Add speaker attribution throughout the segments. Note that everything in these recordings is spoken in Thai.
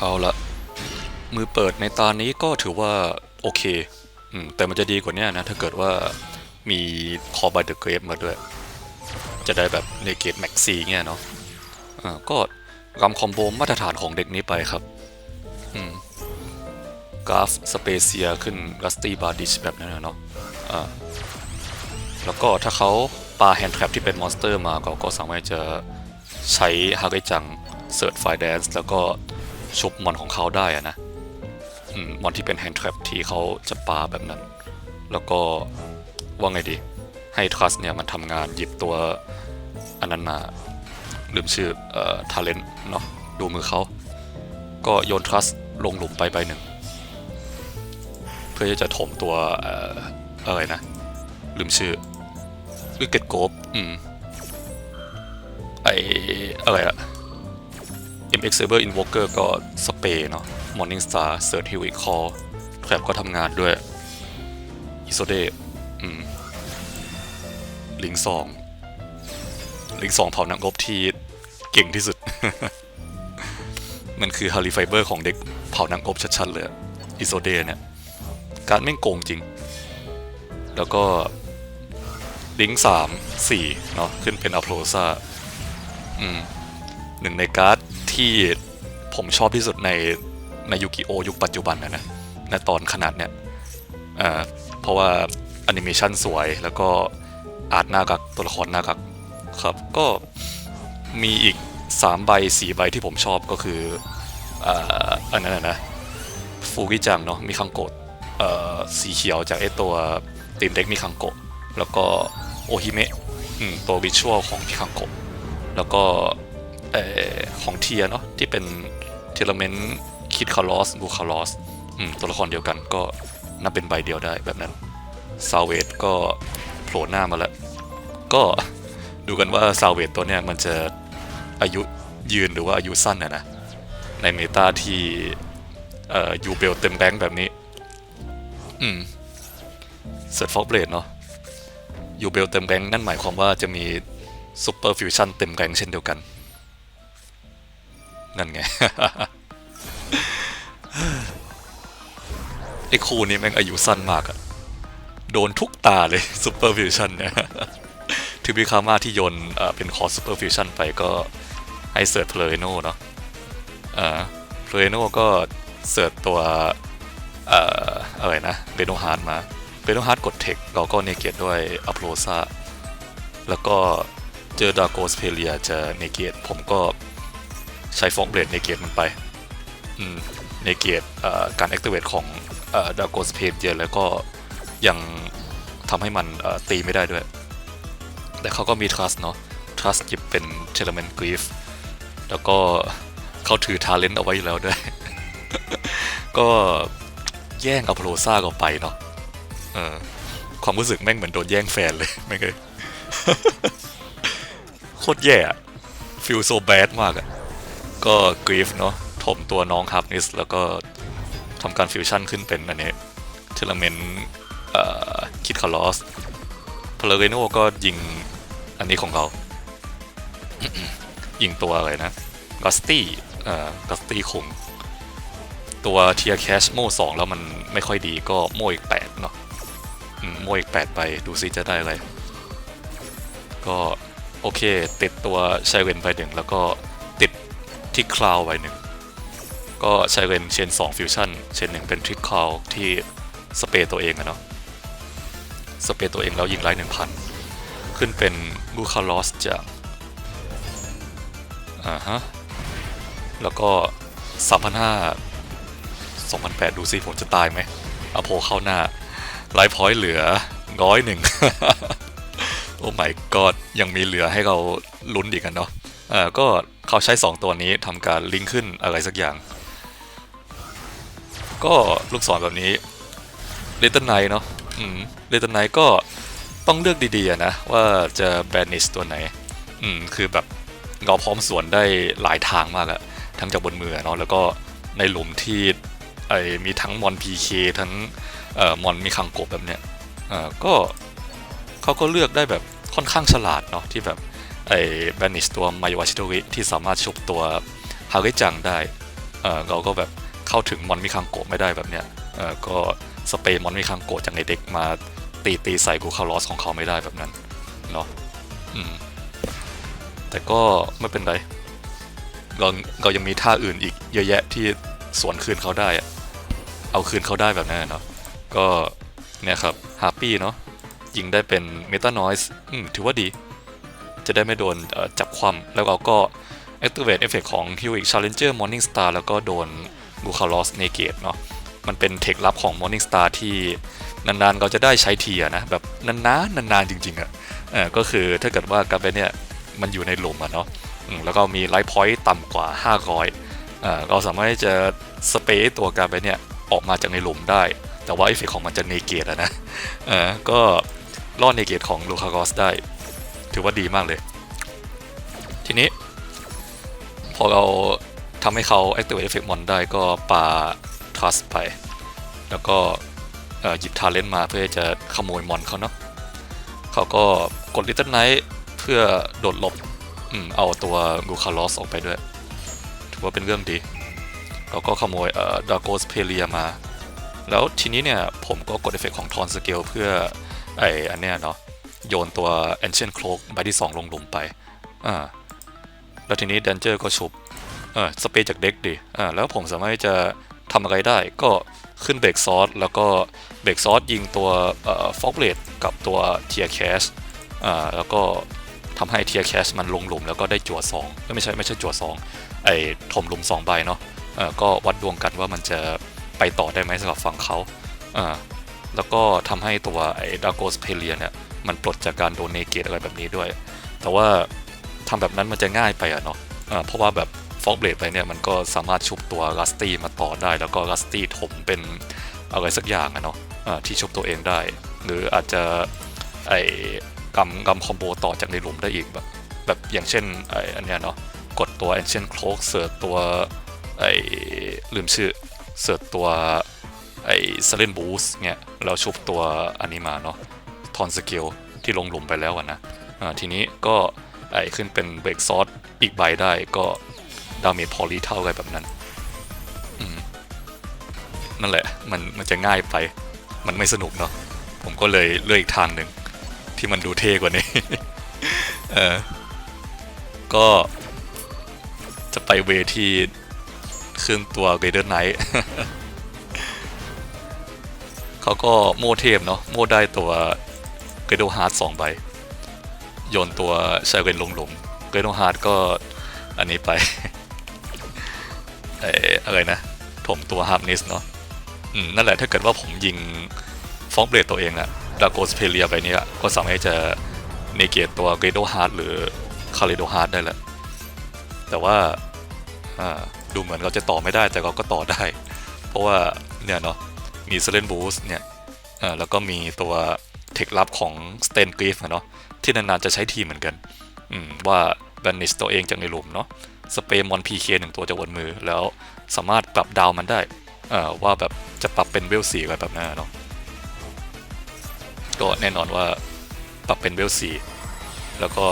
Speaker 1: เอาละมือเปิดในตานี้ก็ถือว่าโอเคอืมแต่มันจะดีกว่านี้นะ ถ้าเกิดว่ามีคอบ y เดอะเกรฟมาด้วย จะได้แบบเนเกตแม็กซี่เงี้ยเนาะอ่าก็รำคอมโบมาตรฐานของเด็กนี้ไปครับอืมกราฟสเปเซียขึ้นรัสตี้บาร์ดิชแบบนั้นเนาะอ่าแล้วก็ถ้าเขาปาแฮนด์แทรปที่เป็นมอนสเตอร์มาก็ก็สามารถจะใช้ฮาริจังเสิร์ชไฟแดนซ์แล้วก็ ชุบมอนของเขาได้อะนะอมอนที่เป็นแฮนด์ทร p ที่เขาจะปาแบบนั้น แล้วก็ว่าไงดี ให้ทรัสเนี่ยมันทำงานหยิบตัวอันนั้นมา ลืมชื่อเอ่อทาเลนเนาะดูมือเขา ก็โยนทรัสลงหลุมไปใบหนึ่ง เพื่อที่จะถมตัวเอ่ออะไรนะ ลืมชื่อวิกเก็ตโกบอืมไออะไรอะ MX Saber Invoker ก็สเปย์เนาะ Morning Star Search Heal Call แทรปก็ทำงานด้วยอิโซเดอืมลิงสองลิงสองเผานักรบที่เก่งที่สุด มันคือฮาริไฟเบอร์ของเด็กเผานักรบชัดๆเลยอิโซเดเนี่ย การแม่โกงจริง แล้วก็ลิงสามสี่เนาะขึ้นเป็นอ p โ o ซาอืมหนึ่งในการ์ด ที่ผมชอบที่สุดในในยูกิโอยุคปัจจุบันนะนะณตอนขนาดเนี้ยเพราะว่าแอนิเมชันสวยแล้วก็อาร์ตน่ารักตัวละครน่ารักครับก็มีอีก 3 ใบ 4 ใบที่ผมชอบก็คืออันนั้นนะฟูกิจังเนาะมีคังโกะสีเขียวจากไอตัวตีมเด็กมีคังโกะแล้วก็โอฮิเมะตัววิชวลของพี่คังโกะแล้วก็ ออของเทียเนาะที่เป็นเทเลเมนต์คิดคาร์ลอสบูคาร์ลอสตัวละครเดียวกันก็นับเป็นใบเดียวได้แบบนั้นซาวเวตก็โผล่หน้ามาแล้ว ก็ดูกันว่าซาวเวตตัวเนี้ยมันจะอายุยืนหรือว่าอายุสั้นนะนะ ในเมตาที่เอ่อยูเบลเต็มแบงค์แบบนี้ อืมเซิร์ฟฟอกเบลดเนาะยูเบลเต็มแบงค์นั่นหมายความว่าจะมีซูเปอร์ฟิวชั่นเต็มแบงค์เช่นเดียวกัน นั่นไงไอ้คู่นี้แม่งอายุสั้นมากอะโดนทุกตาเลยซูเปอร์ฟิวชั่นเนี่ยทิบิคามาที่โยนเป็นคอซูเปอร์ฟิวชั่นไปก็ให้เสิร์ชเพลโนเนาะเพลโนก็เสิร์ชตัวอะไรนะเบโนฮาร์ดมาเบโนฮาร์ดกดเทคเราก็เนเกตด้วยอัพโรซาแล้วก็เจอดาโกสเพเลียจะเนเกตผมก็ ใช้ฟองเบลดในเกตมันไปในเกตการ activate ของดาโกสเพนเยอะแล้วก็ยังทำให้มันตีไม่ได้ด้วย แต่เขาก็มี trust เนาะ trust หยิบเป็น t e l e m e n t grief แล้วก็เขาถือ talent เอาไว้อยู่แล้วด้วย ก็แย่งอพโลซ่าก็ไปเนาะเออความรู้สึกแม่งเหมือนโดนแย่งแฟนเลยไม่เคยโคตรแย่อะ feel so bad มากอะ ก็กรีฟเนาะถมตัวน้องฮาร์นิสแล้วก็ทำการฟิวชั่นขึ้นเป็นอันนี้เทเลเมนคิดคาร์ลอสพลเรโนก็ยิงอันนี้ของเรายิงตัวอะไรนะกัสตี้เอ่อกัสตี้คง ตัวเทียแคชโม่สองแล้วมันไม่ค่อยดีก็โม่อีกแปดเนาะโม่อีกแปดไปดูซิจะได้อะไร ก็โอเค ติดตัวไชเวนไปหนึ่งแล้วก็ ติดที่คลาวไว้หนึ่งก็ใช้เป็นเชน2ฟิวชั่นเชนหนึ่งเป็นทริกคลาวที่สเปรย์ตัวเองอะเนาะสเปรย์ตัวเองแล้วยิงไล่หนึ่งพันขึ้นเป็นบูคาลอสจากอ่าฮะแล้วก็ 3,500 2,800 ดูสิผมจะตายไหมอโพเข้าหน้าไลฟ์พอยต์เหลือร้อยหนึ่งโอ้ my god ยังมีเหลือให้เราลุ้นอีกกันเนาะ เอ่อก็เขาใช้ 2 ตัวนี้ทำการลิงก์ขึ้นอะไรสักอย่าง ก็ลูกศรแบบนี้เลตเตอร์ไนเนาะอืมเลตเตอร์ไนก็ต้องเลือกดีๆนะ ว่าจะแบนนิสตัวไหน อืม คือแบบเราพร้อมสวนได้หลายทางมากอะทั้งจากบนมือเนาะแล้วก็ในหลุมที่ไอมีทั้งมอน PK ทั้งเอ่อมอนมีคังโกบแบบเนี้ยเอ่อก็เขาก็เลือกได้แบบค่อนข้างฉลาดเนาะที่แบบ ไอ้แบนิชตัวไมวาชิโตริที่สามารถชุบตัวฮาริจังได้เออเราก็แบบเข้าถึงมอนมิคังโกะไม่ได้แบบเนี้ยเออก็สเปรย์มอนมิคังโกะจากในเด็กมาตีตีใส่กูคาร์ลอสของเขาไม่ได้แบบนั้นเนาะอืมแต่ก็ไม่เป็นไรเราเรายังมีท่าอื่นอีกเยอะแยะที่สวนคืนเขาได้เอาคืนเขาได้แบบนั้นเนาะก็เนี่ยครับฮาปี้เนาะยิงได้เป็นเมตานอยส์ถือว่าดี จะได้ไม่โดนจับคว่ำแล้วเราก็ activate effect ของ Heroic Challenger Morning Star แล้วก็โดน g u k a l o s Negate เนาะมันเป็นเทคลับของ Morning Star ที่นานๆเราจะได้ใช้ทีนะ แบบนานๆนานๆจริงๆอะเออก็คือถ้าเกิดว่ากาเบเนี่ยมันอยู่ในหลุมอะเนาะแล้วก็มีไลท์พอยต์ต่ำกว่า 500เออเราสามารถที่จะสเปรย์ตัวกาเบเนี่ยออกมาจากในหลุมได้ แต่ว่าเอฟเฟกของมันจะเนเกตอะนะก็ล่อเนเกตของลูคากอสได้ ถือว่าดีมากเลย ทีนี้ พอเราทำให้เขา activate effect mon ได้ก็ปา trust ไป แล้วก็หยิบ talent มาเพื่อจะขโมยมอนเขาเนาะเขาก็กด little knight เพื่อโดดหลบอเอาตัวกูคาลอสออกไปด้วย ถือว่าเป็นเรื่องดีเขาก็ขโมยเอ่อดาโกสเพเลียมา แล้วทีนี้เนี่ย ผมก็กดเอฟเฟกของทอนสเกลเพื่อไออันเนี้ยเนาะ โยนตัว ancient cloak ใบที่ 2 ลงหลุมไปอ่าแล้วทีนี้ดันเจอร์ก็ชุบเออสเปรย์จากเด็กดิอ่าแล้วผมสามารถจะทำอะไรได้ก็ขึ้นเบรกซอสแล้วก็เบรกซอสยิงตัวเอ่อฟอกเลดกับตัวเทียแคชอ่าแล้วก็ทำให้เทียแคชมันลงหลุมแล้วก็ได้จั่วสองไม่ใช่ไม่ใช่จั่วสองไอ้ถมหลุมสองใบเนาะเออก็วัดดวงกันว่ามันจะไปต่อได้ไหมสำหรับฝั่งเขาอ่าแล้วก็ทำให้ตัวไอ้ดาโกสเพเลียเนี่ย มันปลดจากการโดนเนเกตอะไรแบบนี้ด้วย แต่ว่าทำแบบนั้นมันจะง่ายไปอะเนาะะเพราะว่าแบบฟอกเบลดไปเนี่ยมันก็สามารถชุบตัวรัสตี้มาต่อได้ แล้วก็รัสตี้ถมเป็นอะไรสักอย่างอะเนาะะที่ชุบตัวเองได้ หรืออาจจะไอ้กำกำคอมโบต่อจากในหลุมได้อีกแบบแบบอย่างเช่นไอ้อันเนี้ยเนาะกดตัว Ancient Cloak เสิร์ชตัวไอ้ลืมชื่อเสิร์ชตัวไอ้ Silent Boost เนี่ยแล้วชุบตัวอันนี้มาเนาะ ทอนสกิลที่ลงหลุมไปแล้วอะนะทีนี้ก็ไอขึ้นเป็นเบรกซอสอีกใบได้ก็ดาเมจพอลีเท่ากันแบบนั้นนั่นแหละมันมันจะง่ายไป มันไม่สนุกเนาะผมก็เลยเลือกอีกทางหนึ่งที่มันดูเท่กว่านี้เออก็จะไปเวที่ขึ้นตัวเกเดอร์ไนท์เขาก็โม่เทพเนาะโม่ได้ตัว เกโดฮาร์ดสองใบ โยนตัวไซเรนลงหลุมเกรโนฮาร์ดก็อันนี้ไปเอออะไรนะ ผมตัวฮาร์ n นิสเนาะนั่นแหละถ้าเกิดว่าผมยิงฟองเบลดตัวเองอะดาโกสเพเลียไปเนี้ยก็สามารถจะเนเกตตัวเกรโดฮาร์ดหรือคาริโดฮาร์ดได้แหละ แต่ว่าดูเหมือนเราจะต่อไม่ได้แต่เราก็ต่อได้ เพราะว่าเนี่ยเนาะมีเซเลนบูสเนี่ยแล้วก็มีตัว เทคลับของสเตนกรีฟเนาะที่นานๆจะใช้ทีเหมือนกันว่าแบนนิสตัวเองจากในหลุมเนาะสเปย์มอนพีเคหนึ่งตัวจากบนมือ แล้วสามารถปรับดาวมันได้ว่าแบบจะปรับเป็นเวลสี่อะไรแบบนั้นเนาะก็แน่นอนว่าปรับเป็นเวลสีแล้วก็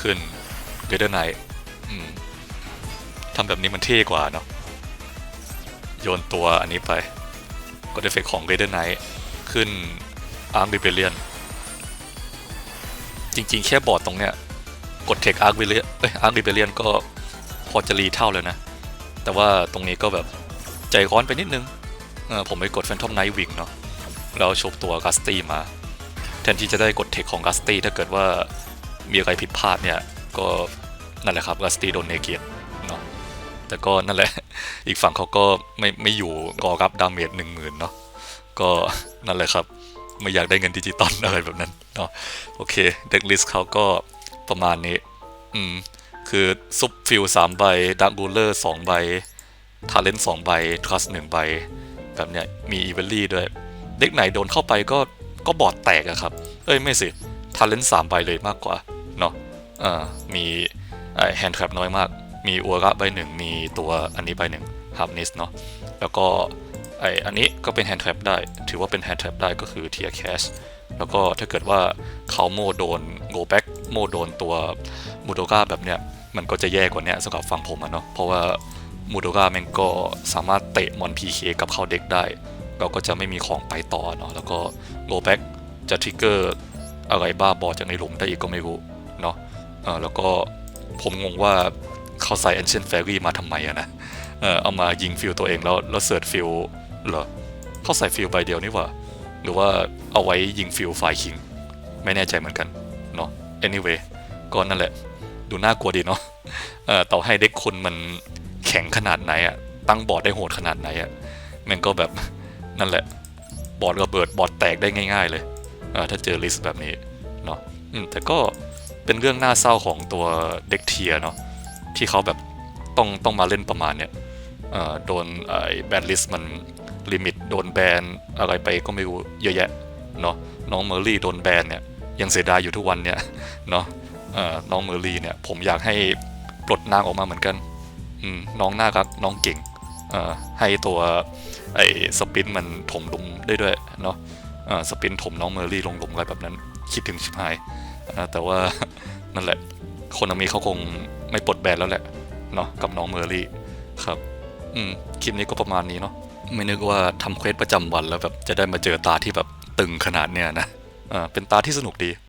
Speaker 1: ขึ้นเกเดอร์ไนท์ทำแบบนี้มันเท่กว่าเนาะโยนตัวอันนี้ไปก็เอฟเฟกของเกเดอร์ไนท์ขึ้น อาร์มบิเบเลียนจริงๆ แค่บอร์ดตรงเนี้ยกดเทคอาร์ควิเลียเอ้ยอาร์คริเบเลียนก็พอจะรีเท่าเลยนะ แต่ว่าตรงนี้ก็แบบใจร้อนไปนิดนึงเออผมไปกดแฟนทอมไนท์วิงเนาะแล้วชบตัวกัสตี้มา แทนที่จะได้กดเทคของกัสตี้ถ้าเกิดว่ามีอะไรผิดพลาดเนี่ย ก็นั่นแหละครับกัสตี้โดนเนเกียเนาะแต่ก็นั่นแหละ อีกฝั่งเขาก็ไม่ไม่อยู่กอรับดาเมจหนึ่งหมื่นเนาะก็นั่นแหละครับ ไม่อยากได้เงินดิจิตอลอะไรแบบนั้นเนาะโอเคเด็กลิสเขาก็ประมาณนี้ อืม คือซุปฟิลสามใบดักบูเลอร์สองใบทาเลนสองใบทรัสหนึ่งใบ แบบเนี้ยมีอีเวลลี่ด้วย เด็กไหนโดนเข้าไปก็ก็บอดแตกอะครับ เอ้ย ไม่สิทาเลนสามใบเลยมากกว่า เนาะอ่ามีแฮนด์แทรปน้อยมาก มีอัวระใบหนึ่ง มีตัวอันนี้ใบหนึ่งฮับนิสเนาะแล้วก็ ไออันนี้ก็เป็นแฮนด์แทรปได้ ถือว่าเป็นแฮนด์แทรปได้ก็คือเทียแคชแล้วก็ถ้าเกิดว่าเขาโมโดนโกแบ็กโมโดนตัวมูโดกาแบบเนี้ยมันก็จะแย่กว่านี้สำหรับฝั่งผมอะเนาะเพราะว่ามูโดราแม่งก็สามารถเตะมอน PK กับเข้าเด็กได้ เราก็จะไม่มีของไปต่อเนาะแล้วก็โลแบ็กจะทริกเกอร์อะไรบ้าบอจากในหลุมได้อีกก็ไม่รู้เนาะเออแล้วก็ผมงงว่าเขาใส่ Ancient Fairy มาทำไมอะนะเออเอามายิงฟิลตัวเองแล้วแล้วเสิร์ชฟิล เหรอเขาใส่ฟิลใบเดียวนี่หว่า หรือว่าเอาไว้ยิงฟิลไฟคิง ไม่แน่ใจเหมือนกัน เนาะ anyway ก็นั่นแหละ ดูน่ากลัวดีเนาะเอ่อต่อให้เด็กคุณมันแข็งขนาดไหนอะตั้งบอร์ดได้โหดขนาดไหนอะมันก็แบบนั่นแหละ บอร์ดระเบิดบอร์ดแตกได้ง่าย ๆ เลยเอ่อถ้าเจอลิสต์แบบนี้เนาะอืมแต่ก็เป็นเรื่องน่าเศร้าของตัวเด็กเทียเนาะที่เขาแบบต้องต้องมาเล่นประมาณเนี้ยเอ่อโดนไอ้แบนลิสต์มัน ลิมิตโดนแบนอะไรไปก็ไม่รู้เยอะแยะเนาะน้องเมอร์รี่โดนแบนเนี่ยยังเสียดายอยู่ทุกวันเนี่ยเนาะน้องเมอร์รี่เนี่ยผมอยากให้ปลดนางออกมาเหมือนกันน้องน่ารักน้องเก่งให้ตัวไอ้สปินมันถมลุมได้ด้วยเนาะสปินถมน้องเมอร์รี่ลงหลุมอะไรแบบนั้น คิดถึงชิบหายแต่ว่านั่นแหละคนอเมริเขาคงไม่ปลดแบนแล้วแหละเนาะกับน้องเมอร์รี่ครับ อืมคลิปนี้ก็ประมาณนี้เนาะ ไม่นึกว่าทำเควสประจำวันแล้วแบบจะได้มาเจอตาที่แบบตึงขนาดเนี้ยนะ อ่า เป็นตาที่สนุกดี